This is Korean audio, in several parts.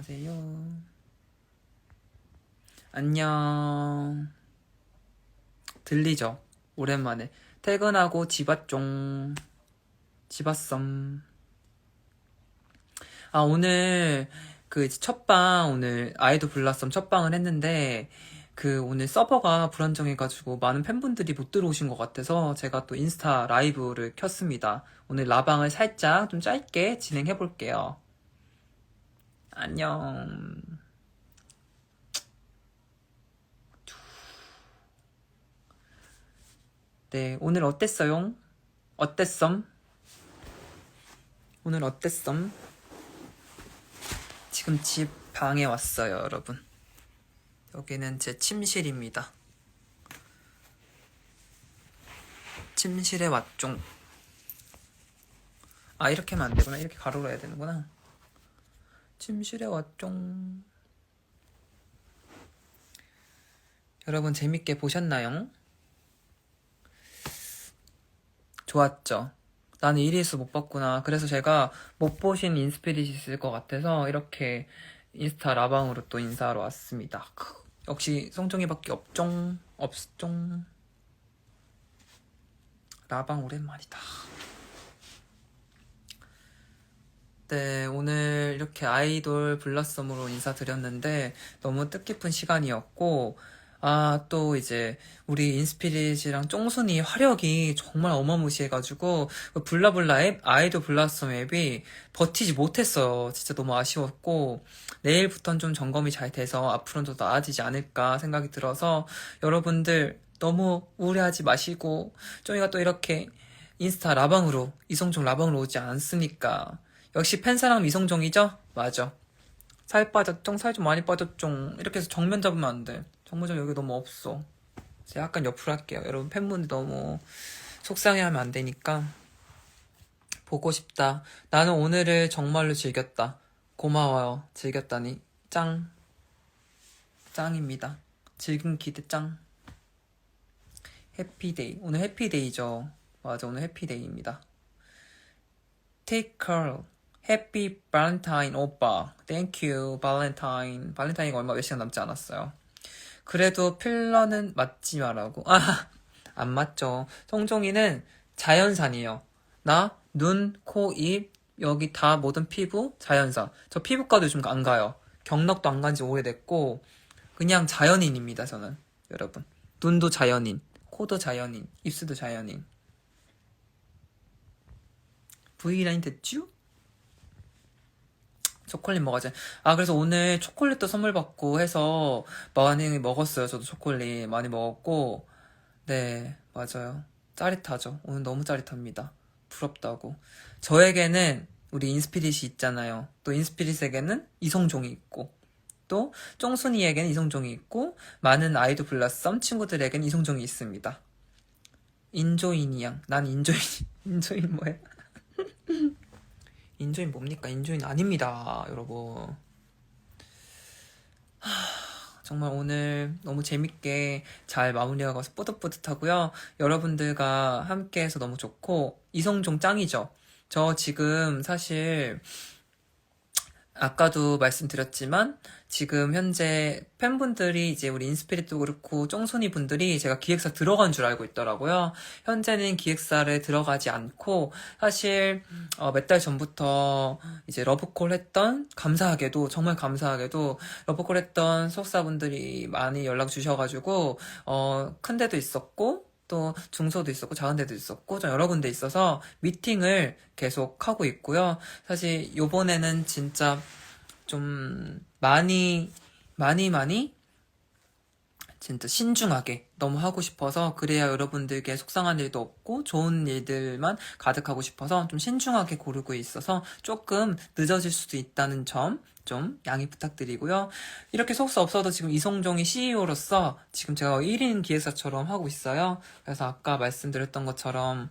안녕하세요. 안녕. 들리죠? 오랜만에. 퇴근하고 집 왔종. 집 왔썸. 아, 오늘 그 첫방, 오늘 아이도 불렀썸 첫방을 했는데, 그 오늘 서버가 불안정해가지고 많은 팬분들이 못 들어오신 것 같아서 제가 또 인스타 라이브를 켰습니다. 오늘 라방을 살짝 좀 짧게 진행해 볼게요. 안녕. 네, 오늘 어땠어요? 어땠썸? 오늘 어땠썸? 지금 집 방에 왔어요, 여러분. 여기는 제 침실입니다. 침실에 왔종. 아, 이렇게 하면 안 되구나. 이렇게 가로로 해야 되는구나. 침실에 왔종. 여러분 재밌게 보셨나요? 좋았죠? 나는 이리스 못 봤구나. 그래서 제가 못 보신 인스피릿이 있을 것 같아서 이렇게 인스타 라방으로 또 인사하러 왔습니다. 크, 역시 송정이밖에 없종. 없종. 라방 오랜만이다. 네, 오늘 이렇게 아이돌 블라썸으로 인사드렸는데 너무 뜻깊은 시간이었고, 아, 또 이제 우리 인스피릿이랑 쫑순이 화력이 정말 어마무시해가지고, 그 블라블라 앱, 아이돌 블라썸 앱이 버티지 못했어요. 진짜 너무 아쉬웠고, 내일부터는 좀 점검이 잘 돼서 앞으로는 더 나아지지 않을까 생각이 들어서 여러분들 너무 우울해하지 마시고, 저희가 또 이렇게 인스타 라방으로, 이성종 라방으로 오지 않습니까? 역시 팬사랑 이성종이죠? 맞아. 살 빠졌종, 살좀 많이 빠졌종. 이렇게 해서 정면 잡으면 안 돼. 정면점 여기 너무 없어. 제가 약간 옆으로 할게요. 여러분 팬분들 너무 속상해하면 안 되니까. 보고 싶다. 나는 오늘을 정말로 즐겼다. 고마워요. 즐겼다니. 짱. 짱입니다. 즐긴 기대 짱. 해피데이. 오늘 해피데이죠. 맞아, 오늘 해피데이입니다. Take care. Happy Valentine 오빠. You, Valentine. 발렌타인이 얼마 몇 시간 남지 않았어요. 그래도 필러는 맞지 말라고. 아, 안 맞죠. 송종이는 자연산이에요. 나, 눈, 코, 입, 여기 다 모든 피부 자연산. 저 피부과도 요즘 안 가요. 경락도 안 간 지 오래됐고, 그냥 자연인입니다, 저는. 여러분. 눈도 자연인, 코도 자연인, 입술도 자연인. V라인 됐죠? 초콜릿 먹어야지. 아, 그래서 오늘 초콜릿도 선물 받고 해서 많이 먹었어요. 저도 초콜릿 많이 먹었고. 네, 맞아요. 짜릿하죠. 오늘 너무 짜릿합니다. 부럽다고. 저에게는 우리 인스피릿이 있잖아요. 또 인스피릿에게는 이성종이 있고. 또 쫑순이에게는 이성종이 있고 많은 아이돌 블라썸 친구들에게는 이성종이 있습니다. 인조인이 양. 난 인조인. 인조인 뭐야? 인조인 뭡니까? 인조인 아닙니다, 여러분. 하, 정말 오늘 너무 재밌게 잘 마무리하고서 뿌듯뿌듯하고요. 여러분들과 함께해서 너무 좋고 이성종 짱이죠. 저 지금 사실 아까도 말씀드렸지만 지금 현재 팬분들이 이제 우리 인스피릿도 그렇고 쫑순이 분들이 제가 기획사 들어간 줄 알고 있더라고요. 현재는 기획사를 들어가지 않고 사실 어, 몇 달 전부터 이제 러브콜 했던 감사하게도 정말 감사하게도 러브콜 했던 소속사분들이 많이 연락 주셔가지고 어, 큰 데도 있었고 또 중소도 있었고 데도 있었고 좀 여러 군데 있어서 미팅을 계속 하고 있고요. 사실 요번에는 진짜 좀 많이 많이 많이 진짜 신중하게 너무 하고 싶어서 그래야 여러분들께 속상한 일도 없고 좋은 일들만 가득하고 싶어서 좀 신중하게 고르고 있어서 조금 늦어질 수도 있다는 점 좀 양해 부탁드리고요. 이렇게 속수 없어도 지금 이성종이 CEO로서 지금 제가 1인 기획사처럼 하고 있어요. 그래서 아까 말씀드렸던 것처럼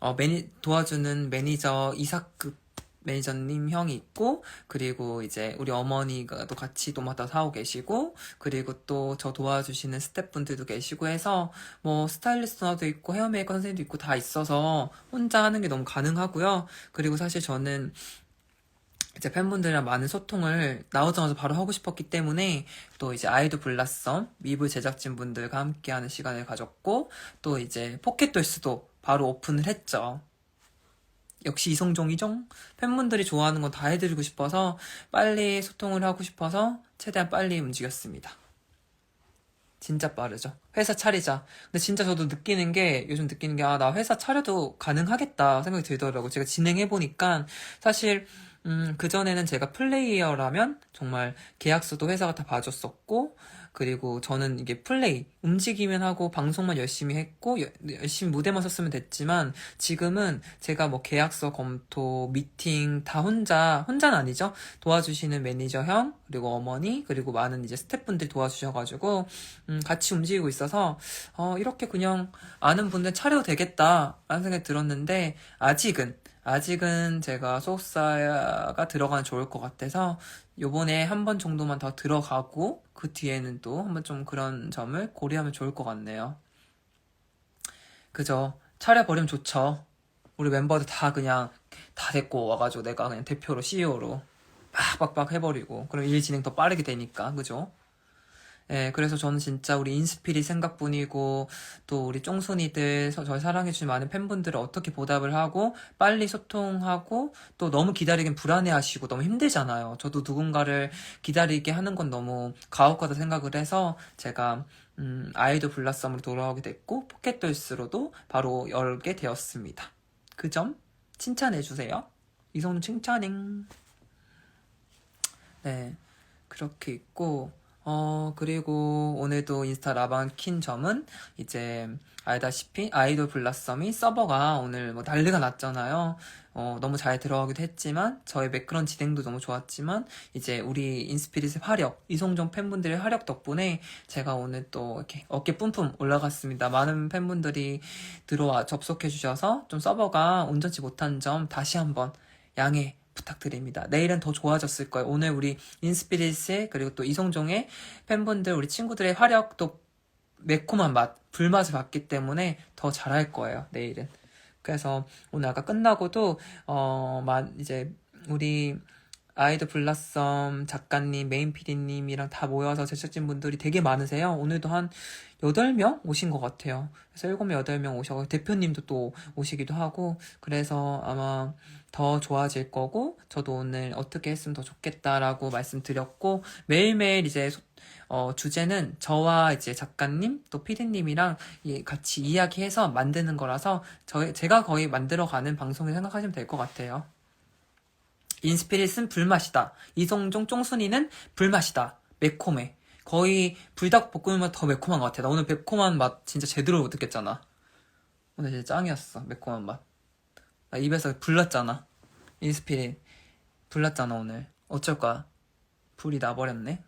어, 매니, 도와주는 매니저 이사급 매니저님 형이 있고 그리고 이제 우리 어머니가 또 같이 도맡아 사고 계시고 그리고 또 저 도와주시는 스태프분들도 계시고 해서 뭐 스타일리스트 나도 있고 헤어메이커 선생님도 있고 다 있어서 혼자 하는 게 너무 가능하고요. 그리고 사실 저는 이제 팬분들이랑 많은 소통을 나오자마자 바로 하고 싶었기 때문에 또 이제 아이돌 블라썸 미브 제작진분들과 함께하는 시간을 가졌고 또 이제 포켓돌스도 바로 오픈을 했죠. 역시 이성종이죠. 팬분들이 좋아하는 건 다 해드리고 싶어서 빨리 소통을 하고 싶어서 최대한 빨리 움직였습니다. 진짜 빠르죠. 회사 차리자. 근데 진짜 저도 느끼는 게, 요즘 느끼는 게, 아, 나 회사 차려도 가능하겠다 생각이 들더라고요. 제가 진행해보니까, 사실, 음, 그전에는 제가 플레이어라면, 정말 계약서도 회사가 다 봐줬었고, 그리고 저는 이게 플레이, 움직이면 하고, 방송만 열심히 했고, 여- 열심히 무대만 섰으면 됐지만, 지금은 제가 뭐 계약서 검토, 미팅 다 혼자, 혼자는 아니죠. 도와주시는 매니저 형, 그리고 어머니, 그리고 많은 이제 스태프분들이 도와주셔가지고, 음, 같이 움직이고 있어서, 어, 이렇게 그냥 아는 분들 차려도 되겠다라는 생각이 들었는데, 아직은, 아직은 제가 소속사가 들어가면 좋을 것 같아서, 요번에 한 번 정도만 더 들어가고, 그 뒤에는 또 한번 좀 그런 점을 고려하면 좋을 것 같네요. 그죠? 차려버리면 좋죠. 우리 멤버들 다 그냥 다 데리고 와가지고 내가 그냥 대표로 CEO로 빡빡빡 해버리고 그럼 일 진행 더 빠르게 되니까 그죠? 예, 그래서 저는 진짜 우리 인스피리 생각뿐이고 또 우리 쫑순이들 서- 저를 사랑해주신 많은 팬분들을 어떻게 보답을 하고 빨리 소통하고 또 너무 기다리긴 불안해하시고 너무 힘들잖아요. 저도 누군가를 기다리게 하는 건 너무 가혹하다 생각을 해서 제가 음, 아이돌 블라썸으로 돌아오게 됐고 포켓돌스로도 바로 열게 되었습니다. 그 점 칭찬해주세요. 이성준 칭찬행. 네, 그렇게 있고, 어, 그리고 오늘도 인스타 라방 킨 점은 이제 알다시피 아이돌 블라썸이 서버가 오늘 뭐 난리가 났잖아요. 어, 너무 잘 들어가기도 했지만, 저의 매끄러운 진행도 너무 좋았지만, 이제 우리 인스피릿의 화력, 이성종 팬분들의 화력 덕분에 제가 오늘 또 이렇게 어깨 뿜뿜 올라갔습니다. 많은 팬분들이 들어와 접속해 주셔서 좀 서버가 온전치 못한 점 다시 한번 양해 부탁드립니다. 내일은 더 좋아졌을 거예요. 오늘 우리 인스피릿의 그리고 또 이성종의 팬분들 우리 친구들의 또 매콤한 맛, 불맛을 봤기 때문에 더 잘할 거예요. 내일은. 그래서 오늘 아까 끝나고도 어, 만 이제 우리 아이돌 블라썸 작가님, 메인 PD님이랑 다 모여서 제작진 분들이 되게 많으세요. 오늘도 한 8명 오신 것 같아요. 그래서 7명, 8명 오셔서 대표님도 또 오시기도 하고 그래서 아마 더 좋아질 거고 저도 오늘 어떻게 했으면 더 좋겠다라고 말씀드렸고 매일매일 이제 소- 어, 주제는 저와 이제 작가님 또 피디님이랑 이- 같이 이야기해서 만드는 거라서 저 제가 거의 만들어가는 방송을 생각하시면 될 것 같아요. 인스피릿은 불맛이다. 이성종 쫑순이는 불맛이다. 매콤해. 거의 불닭볶음면 더 매콤한 것 같아. 나 오늘 매콤한 맛 진짜 제대로 못 느꼈잖아. 오늘 진짜 짱이었어. 매콤한 맛. 나 입에서 불났잖아. 인스피릿. 불났잖아, 오늘. 어쩔 거야. 불이 나버렸네.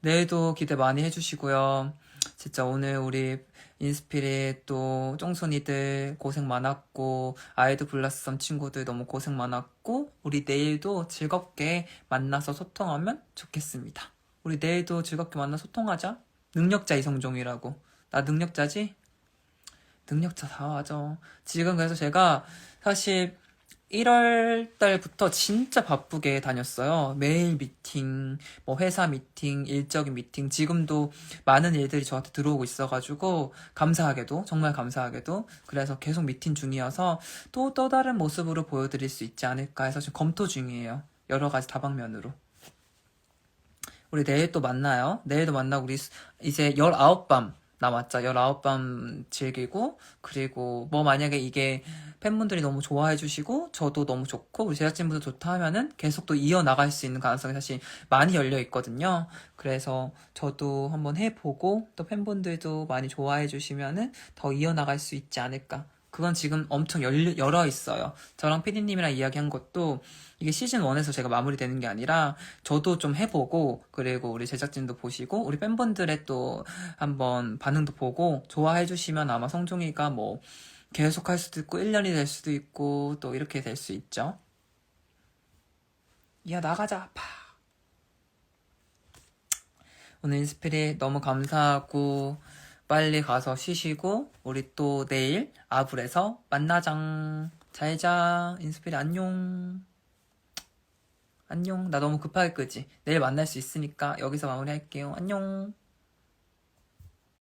내일도 기대 많이 해주시고요. 진짜 오늘 우리 인스피릿 또 쫑순이들 고생 많았고 아이드 블라썸 친구들 너무 고생 많았고 우리 내일도 즐겁게 만나서 소통하면 좋겠습니다. 우리 내일도 즐겁게 만나 소통하자. 능력자 이성종이라고. 나 능력자지? 능력자 다 맞아. 지금 그래서 제가 사실 1월 달부터 진짜 바쁘게 다녔어요. 매일 미팅, 뭐 회사 미팅, 일적인 미팅, 지금도 많은 일들이 저한테 들어오고 있어가지고, 감사하게도, 정말 감사하게도, 그래서 계속 미팅 중이어서 또 또 다른 모습으로 보여드릴 수 있지 않을까 해서 지금 검토 중이에요. 여러 가지 다방면으로. 우리 내일 또 만나요. 내일도 만나고 우리 수- 이제 19밤 남았죠. 19밤 즐기고 그리고 뭐 만약에 이게 팬분들이 너무 좋아해 주시고 저도 너무 좋고 우리 제작진분도 좋다 하면은 계속 또 이어나갈 수 있는 가능성이 사실 많이 열려 있거든요. 그래서 저도 한번 해보고 또 팬분들도 많이 좋아해 주시면은 더 이어나갈 수 있지 않을까. 그건 지금 엄청 열, 열어 있어요. 저랑 피디님이랑 이야기한 것도 이게 시즌 1에서 제가 마무리되는 게 아니라 저도 좀 해보고 그리고 우리 제작진도 보시고 우리 팬분들의 또 한번 반응도 보고 좋아해 주시면 아마 성종이가 뭐 계속 할 수도 있고 1년이 될 수도 있고 또 이렇게 될 수 있죠. 야 나가자 파. 오늘 인스피릿 너무 감사하고 빨리 가서 쉬시고 우리 또 내일 아불에서 만나장 잘자 인스피릿 안녕 안녕. 나 너무 급하게 끄지. 내일 만날 수 있으니까 여기서 마무리할게요. 안녕.